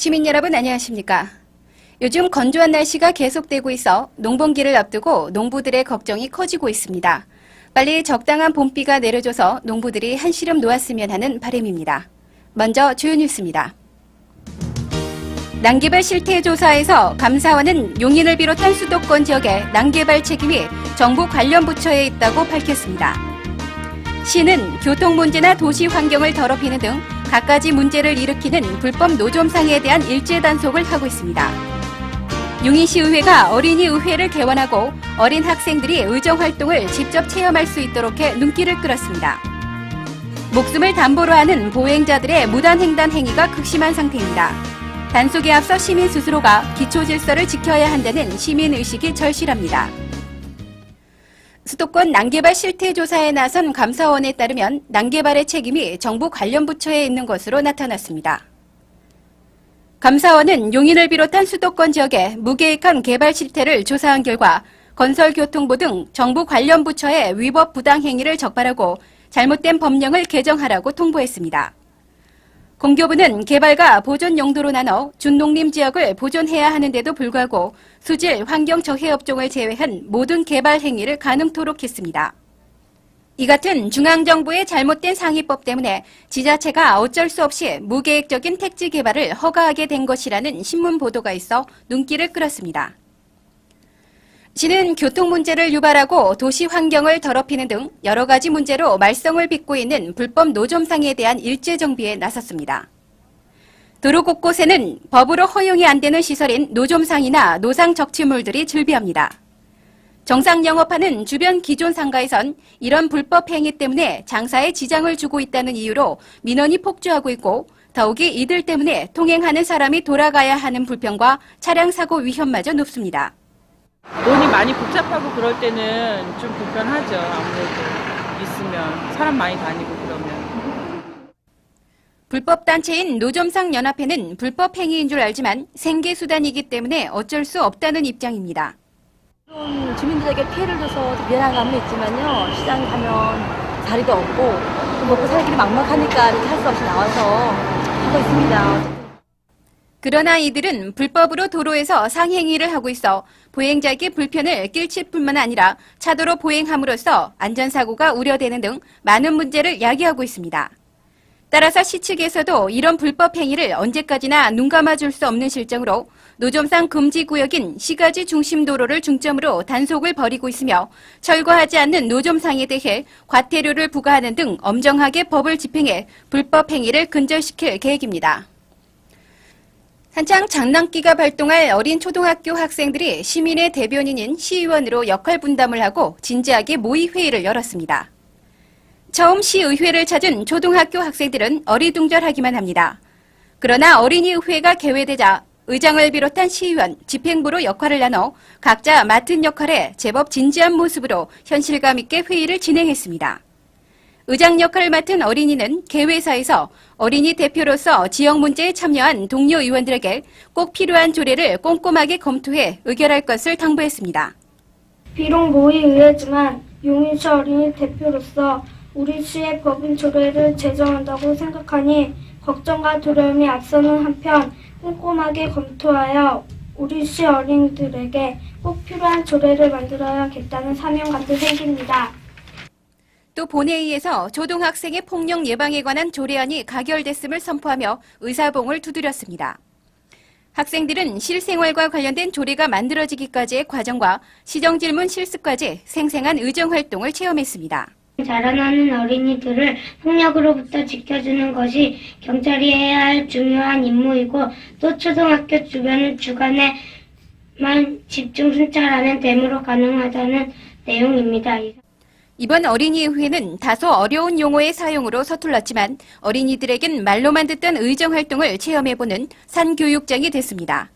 시민 여러분 안녕하십니까? 요즘 건조한 날씨가 계속되고 있어 농번기를 앞두고 농부들의 걱정이 커지고 있습니다. 빨리 적당한 봄비가 내려줘서 농부들이 한시름 놓았으면 하는 바람입니다. 먼저 주요 뉴스입니다. 난개발 실태 조사에서 감사원은 용인을 비롯한 수도권 지역의 난개발 책임이 정부 관련 부처에 있다고 밝혔습니다. 시는 교통 문제나 도시 환경을 더럽히는 등 갖가지 문제를 일으키는 불법 노점상에 대한 일제 단속을 하고 있습니다. 용인시의회가 어린이의회를 개원하고 어린 학생들이 의정 활동을 직접 체험할 수 있도록 해 눈길을 끌었습니다. 목숨을 담보로 하는 보행자들의 무단횡단 행위가 극심한 상태입니다. 단속에 앞서 시민 스스로가 기초 질서를 지켜야 한다는 시민 의식이 절실합니다. 수도권 난개발 실태 조사에 나선 감사원에 따르면 난개발의 책임이 정부 관련 부처에 있는 것으로 나타났습니다. 감사원은 용인을 비롯한 수도권 지역의 무계획한 개발 실태를 조사한 결과 건설교통부 등 정부 관련 부처의 위법 부당 행위를 적발하고 잘못된 법령을 개정하라고 통보했습니다. 공교부는 개발과 보존 용도로 나눠 준농림 지역을 보존해야 하는데도 불구하고 수질, 환경 저해 업종을 제외한 모든 개발 행위를 가능토록 했습니다. 이 같은 중앙정부의 잘못된 상위법 때문에 지자체가 어쩔 수 없이 무계획적인 택지 개발을 허가하게 된 것이라는 신문 보도가 있어 눈길을 끌었습니다. 시는 교통 문제를 유발하고 도시 환경을 더럽히는 등 여러 가지 문제로 말썽을 빚고 있는 불법 노점상에 대한 일제 정비에 나섰습니다. 도로 곳곳에는 법으로 허용이 안 되는 시설인 노점상이나 노상 적치물들이 즐비합니다. 정상 영업하는 주변 기존 상가에선 이런 불법 행위 때문에 장사에 지장을 주고 있다는 이유로 민원이 폭주하고 있고 더욱이 이들 때문에 통행하는 사람이 돌아가야 하는 불평과 차량 사고 위험마저 높습니다. 돈이 많이 복잡하고 그럴 때는 좀 불편하죠. 아무래도 있으면 사람 많이 다니고 그러면. 불법 단체인 노점상 연합회는 불법 행위인 줄 알지만 생계 수단이기 때문에 어쩔 수 없다는 입장입니다. 좀 주민들에게 피해를 줘서 좀 미안한 감은 있지만요. 시장 가면 자리도 없고 또 먹고 살 길이 막막하니까 이렇게 할 수 없이 나와서 하고 있습니다. 그러나 이들은 불법으로 도로에서 상행위를 하고 있어 보행자에게 불편을 끼칠 뿐만 아니라 차도로 보행함으로써 안전사고가 우려되는 등 많은 문제를 야기하고 있습니다. 따라서 시 측에서도 이런 불법 행위를 언제까지나 눈 감아줄 수 없는 실정으로 노점상 금지 구역인 시가지 중심 도로를 중점으로 단속을 벌이고 있으며 철거하지 않는 노점상에 대해 과태료를 부과하는 등 엄정하게 법을 집행해 불법 행위를 근절시킬 계획입니다. 한창 장난기가 발동할 어린 초등학교 학생들이 시민의 대변인인 시의원으로 역할 분담을 하고 진지하게 모의 회의를 열었습니다. 처음 시의회를 찾은 초등학교 학생들은 어리둥절하기만 합니다. 그러나 어린이의회가 개회되자 의장을 비롯한 시의원, 집행부로 역할을 나눠 각자 맡은 역할에 제법 진지한 모습으로 현실감 있게 회의를 진행했습니다. 의장 역할을 맡은 어린이는 개회사에서 어린이 대표로서 지역 문제에 참여한 동료 의원들에게 꼭 필요한 조례를 꼼꼼하게 검토해 의결할 것을 당부했습니다. 비록 모의 의회지만 용인시 어린이 대표로서 우리 시의 법인 조례를 제정한다고 생각하니 걱정과 두려움이 앞서는 한편 꼼꼼하게 검토하여 우리 시 어린이들에게 꼭 필요한 조례를 만들어야겠다는 사명감도 생깁니다. 또 본회의에서 초등학생의 폭력 예방에 관한 조례안이 가결됐음을 선포하며 의사봉을 두드렸습니다. 학생들은 실생활과 관련된 조례가 만들어지기까지의 과정과 시정질문 실습까지 생생한 의정활동을 체험했습니다. 자라나는 어린이들을 폭력으로부터 지켜주는 것이 경찰이 해야 할 중요한 임무이고 또 초등학교 주변을 주간에만 집중 순찰하는 데모로 가능하다는 내용입니다. 이번 어린이의회는 다소 어려운 용어의 사용으로 서툴렀지만 어린이들에겐 말로만 듣던 의정 활동을 체험해보는 산교육장이 됐습니다.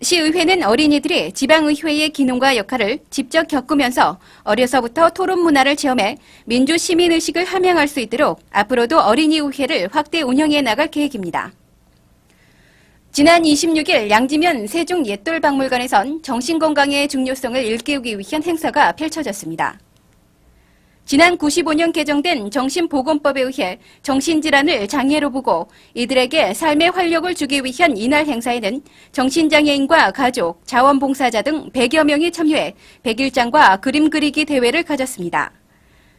시의회는 어린이들이 지방의회의 기능과 역할을 직접 겪으면서 어려서부터 토론 문화를 체험해 민주 시민의식을 함양할 수 있도록 앞으로도 어린이의회를 확대 운영해 나갈 계획입니다. 지난 26일 양지면 세종 옛돌박물관에선 정신건강의 중요성을 일깨우기 위한 행사가 펼쳐졌습니다. 지난 95년 개정된 정신보건법에 의해 정신질환을 장애로 보고 이들에게 삶의 활력을 주기 위한 이날 행사에는 정신장애인과 가족, 자원봉사자 등 100여 명이 참여해 백일장과 그림 그리기 대회를 가졌습니다.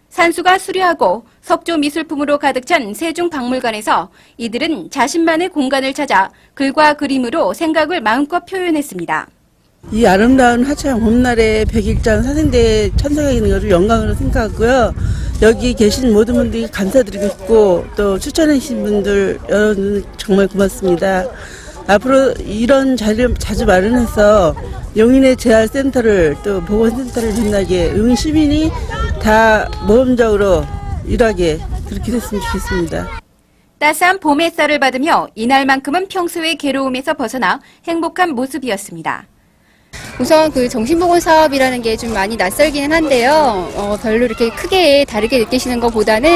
산수가 수려하고 석조 미술품으로 가득 찬 세종박물관에서 이들은 자신만의 공간을 찾아 글과 그림으로 생각을 마음껏 표현했습니다. 이 아름다운 화창 봄날에 백일장 사생대에 참석하게 된 것을 영광으로 생각하고요. 여기 계신 모든 분들이 감사드리고 있고 또 추천해 주신 분들 여러분 정말 고맙습니다. 앞으로 이런 자리를 자주 마련해서 용인의 재활센터를 또 보건센터를 빛나게 용인 시민이 다 모험적으로 일하게 그렇게 됐으면 좋겠습니다. 따스한 봄 햇살을 받으며 이날만큼은 평소의 괴로움에서 벗어나 행복한 모습이었습니다. 우선 그 정신보건 사업이라는 게 좀 많이 낯설기는 한데요. 어, 별로 이렇게 크게 다르게 느끼시는 것보다는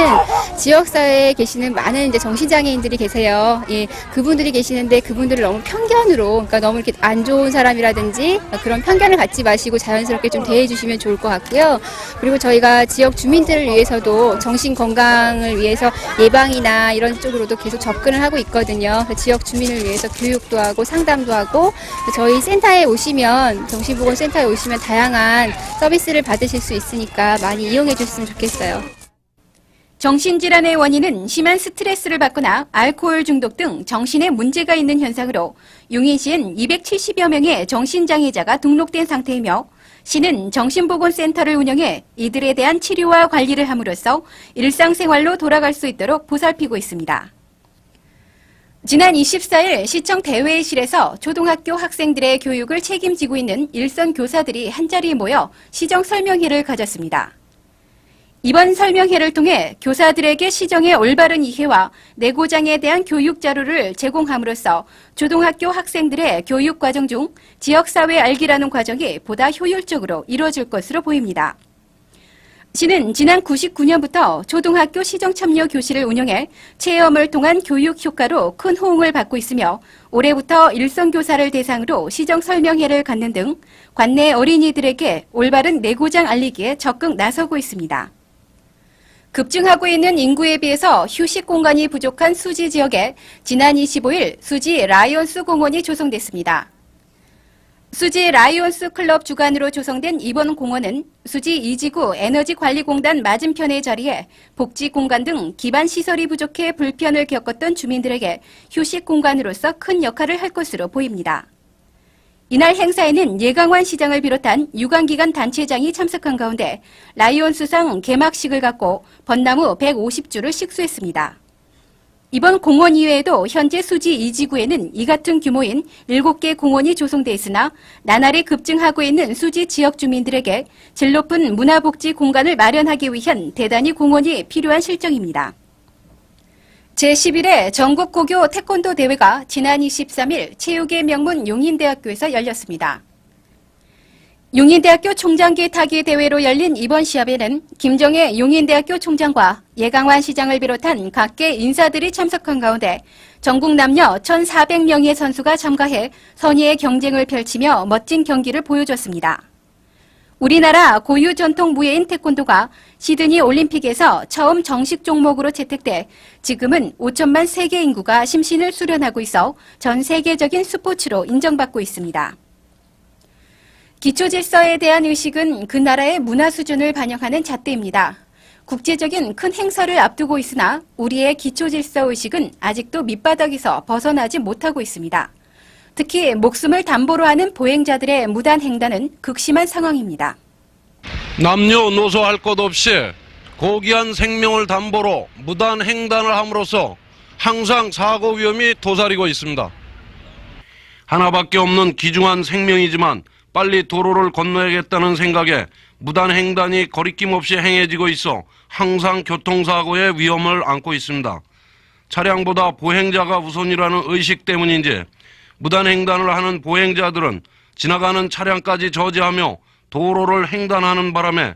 지역사회에 계시는 많은 이제 정신장애인들이 계세요. 예, 그분들이 계시는데 그분들을 너무 편견으로, 그러니까 너무 이렇게 안 좋은 사람이라든지 그런 편견을 갖지 마시고 자연스럽게 좀 대해주시면 좋을 것 같고요. 그리고 저희가 지역 주민들을 위해서도 정신 건강을 위해서 예방이나 이런 쪽으로도 계속 접근을 하고 있거든요. 지역 주민을 위해서 교육도 하고 상담도 하고 저희 센터에 오시면 정신보건센터에 오시면 다양한 서비스를 받으실 수 있으니까 많이 이용해 주셨으면 좋겠어요. 정신질환의 원인은 심한 스트레스를 받거나 알코올 중독 등 정신에 문제가 있는 현상으로 용인시엔 270여 명의 정신장애자가 등록된 상태이며 시는 정신보건센터를 운영해 이들에 대한 치료와 관리를 함으로써 일상생활로 돌아갈 수 있도록 보살피고 있습니다. 지난 24일 시청 대회의실에서 초등학교 학생들의 교육을 책임지고 있는 일선 교사들이 한자리에 모여 시정 설명회를 가졌습니다. 이번 설명회를 통해 교사들에게 시정의 올바른 이해와 내고장에 대한 교육 자료를 제공함으로써 초등학교 학생들의 교육 과정 중 지역사회 알기라는 과정이 보다 효율적으로 이루어질 것으로 보입니다. 시는 지난 99년부터 초등학교 시정 참여 교실을 운영해 체험을 통한 교육 효과로 큰 호응을 받고 있으며 올해부터 일선 교사를 대상으로 시정 설명회를 갖는 등 관내 어린이들에게 올바른 내고장 알리기에 적극 나서고 있습니다. 급증하고 있는 인구에 비해서 휴식 공간이 부족한 수지 지역에 지난 25일 수지 라이온스 공원이 조성됐습니다. 수지 라이온스 클럽 주관으로 조성된 이번 공원은 수지 이지구 에너지관리공단 맞은편의 자리에 복지 공간 등 기반 시설이 부족해 불편을 겪었던 주민들에게 휴식 공간으로서 큰 역할을 할 것으로 보입니다. 이날 행사에는 예강환 시장을 비롯한 유관기관 단체장이 참석한 가운데 라이온스상 개막식을 갖고 벚나무 150주를 식수했습니다. 이번 공원 이외에도 현재 수지 이지구에는 이 같은 규모인 7개 공원이 조성돼 있으나 나날이 급증하고 있는 수지 지역 주민들에게 질 높은 문화복지 공간을 마련하기 위한 대단히 공원이 필요한 실정입니다. 제11회 전국고교 태권도 대회가 지난 23일 체육의 명문 용인대학교에서 열렸습니다. 용인대학교 총장기 타기 대회로 열린 이번 시합에는 김정혜 용인대학교 총장과 예강환 시장을 비롯한 각계 인사들이 참석한 가운데 전국 남녀 1,400명의 선수가 참가해 선의의 경쟁을 펼치며 멋진 경기를 보여줬습니다. 우리나라 고유 전통 무예인 태권도가 시드니 올림픽에서 처음 정식 종목으로 채택돼 지금은 5천만 세계 인구가 심신을 수련하고 있어 전 세계적인 스포츠로 인정받고 있습니다. 기초 질서에 대한 의식은 그 나라의 문화 수준을 반영하는 잣대입니다. 국제적인 큰 행사를 앞두고 있으나 우리의 기초 질서 의식은 아직도 밑바닥에서 벗어나지 못하고 있습니다. 특히 목숨을 담보로 하는 보행자들의 무단 횡단은 극심한 상황입니다. 남녀노소 할 것 없이 고귀한 생명을 담보로 무단 횡단을 함으로써 항상 사고 위험이 도사리고 있습니다. 하나밖에 없는 귀중한 생명이지만 빨리 도로를 건너야겠다는 생각에 무단 횡단이 거리낌 없이 행해지고 있어 항상 교통사고의 위험을 안고 있습니다. 차량보다 보행자가 우선이라는 의식 때문인지 무단 횡단을 하는 보행자들은 지나가는 차량까지 저지하며 도로를 횡단하는 바람에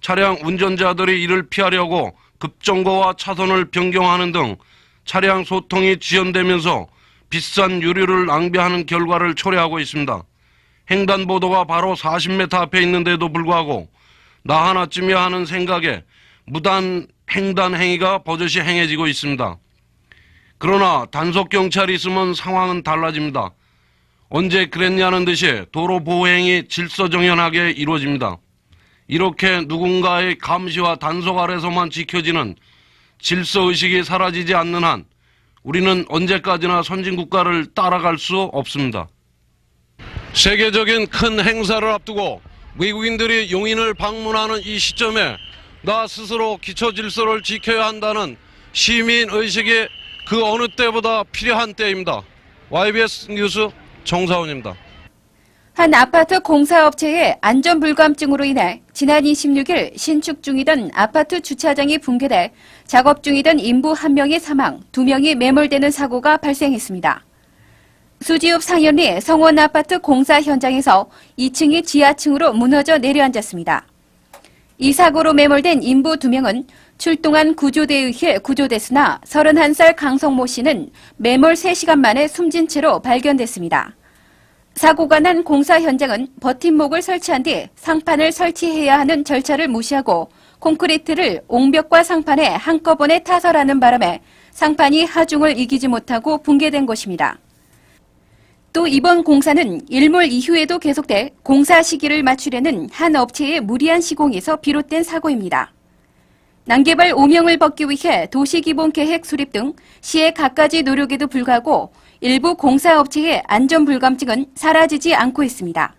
차량 운전자들이 이를 피하려고 급정거와 차선을 변경하는 등 차량 소통이 지연되면서 비싼 유류를 낭비하는 결과를 초래하고 있습니다. 횡단보도가 바로 40m 앞에 있는데도 불구하고 나 하나쯤이야 하는 생각에 무단 횡단 행위가 버젓이 행해지고 있습니다. 그러나 단속 경찰이 있으면 상황은 달라집니다. 언제 그랬냐는 듯이 도로 보행이 질서정연하게 이루어집니다. 이렇게 누군가의 감시와 단속 아래서만 지켜지는 질서 의식이 사라지지 않는 한 우리는 언제까지나 선진국가를 따라갈 수 없습니다. 세계적인 큰 행사를 앞두고 외국인들이 용인을 방문하는 이 시점에 나 스스로 기초 질서를 지켜야 한다는 시민 의식이 그 어느 때보다 필요한 때입니다. YBS 뉴스 정사원입니다. 한 아파트 공사업체의 안전불감증으로 인해 지난 26일 신축 중이던 아파트 주차장이 붕괴돼 작업 중이던 인부 한 명이 사망, 두 명이 매몰되는 사고가 발생했습니다. 수지읍 상현리 성원 아파트 공사 현장에서 2층이 지하층으로 무너져 내려앉았습니다. 이 사고로 매몰된 인부 두 명은 출동한 구조대에 의해 구조됐으나 31살 강성모 씨는 매몰 3시간 만에 숨진 채로 발견됐습니다. 사고가 난 공사 현장은 버팀목을 설치한 뒤 상판을 설치해야 하는 절차를 무시하고 콘크리트를 옹벽과 상판에 한꺼번에 타설하는 바람에 상판이 하중을 이기지 못하고 붕괴된 것입니다. 또 이번 공사는 일몰 이후에도 계속돼 공사 시기를 맞추려는 한 업체의 무리한 시공에서 비롯된 사고입니다. 난개발 오명을 벗기 위해 도시기본계획 수립 등 시의 갖가지 노력에도 불구하고 일부 공사업체의 안전불감증은 사라지지 않고 있습니다.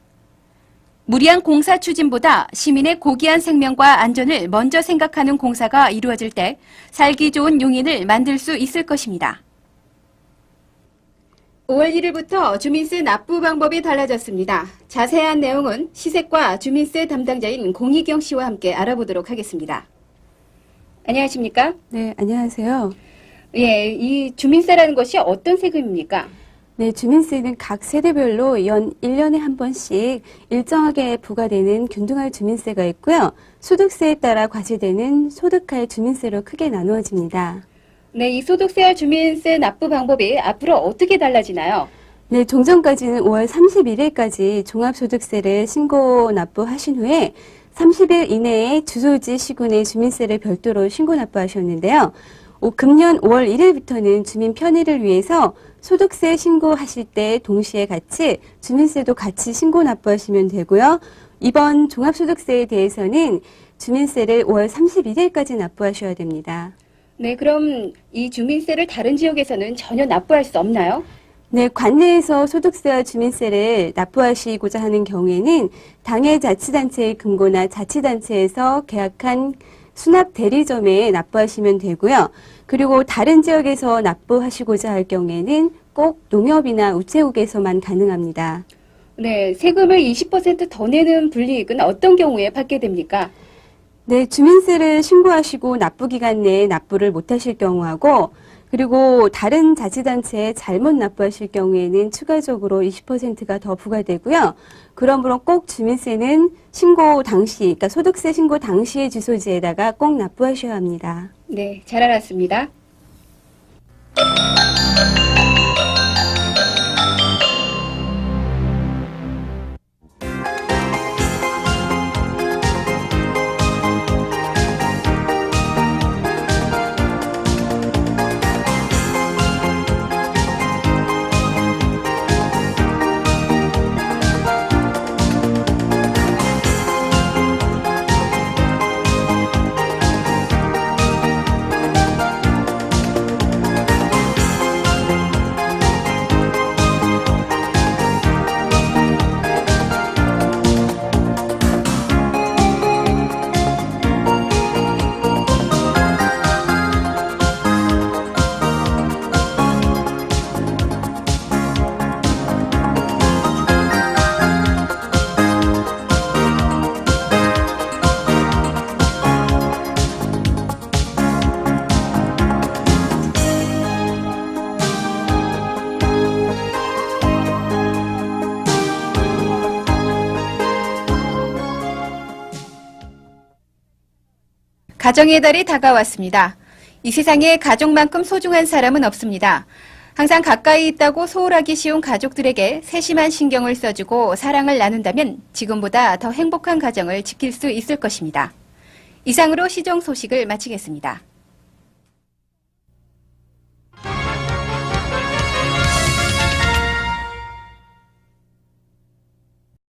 무리한 공사 추진보다 시민의 고귀한 생명과 안전을 먼저 생각하는 공사가 이루어질 때 살기 좋은 용인을 만들 수 있을 것입니다. 5월 1일부터 주민세 납부 방법이 달라졌습니다. 자세한 내용은 시색과 주민세 담당자인 공희경 씨와 함께 알아보도록 하겠습니다. 안녕하십니까? 네, 안녕하세요. 예, 이 주민세라는 것이 어떤 세금입니까? 네, 주민세는 각 세대별로 연 1년에 한 번씩 일정하게 부과되는 균등할 주민세가 있고요. 소득세에 따라 과세되는 소득할 주민세로 크게 나누어집니다. 네, 이 소득세와 주민세 납부 방법이 앞으로 어떻게 달라지나요? 네, 종전까지는 5월 31일까지 종합소득세를 신고 납부하신 후에 30일 이내에 주소지 시군의 주민세를 별도로 신고 납부하셨는데요. 오, 금년 5월 1일부터는 주민 편의를 위해서 소득세 신고하실 때 동시에 같이 주민세도 같이 신고 납부하시면 되고요. 이번 종합소득세에 대해서는 주민세를 5월 31일까지 납부하셔야 됩니다. 네, 그럼 이 주민세를 다른 지역에서는 전혀 납부할 수 없나요? 네, 관내에서 소득세와 주민세를 납부하시고자 하는 경우에는 당해 자치단체의 금고나 자치단체에서 계약한 수납 대리점에 납부하시면 되고요. 그리고 다른 지역에서 납부하시고자 할 경우에는 꼭 농협이나 우체국에서만 가능합니다. 네, 세금을 20%더 내는 불이익은 어떤 경우에 받게 됩니까? 네, 주민세를 신고하시고 납부 기간 내에 납부를 못하실 경우하고 그리고 다른 자치단체에 잘못 납부하실 경우에는 추가적으로 20%가 더 부과되고요. 그러므로 꼭 주민세는 신고 당시, 그러니까 소득세 신고 당시의 주소지에다가 꼭 납부하셔야 합니다. 네, 잘 알았습니다. 가정의 달이 다가왔습니다. 이 세상에 가족만큼 소중한 사람은 없습니다. 항상 가까이 있다고 소홀하기 쉬운 가족들에게 세심한 신경을 써주고 사랑을 나눈다면 지금보다 더 행복한 가정을 지킬 수 있을 것입니다. 이상으로 시정 소식을 마치겠습니다.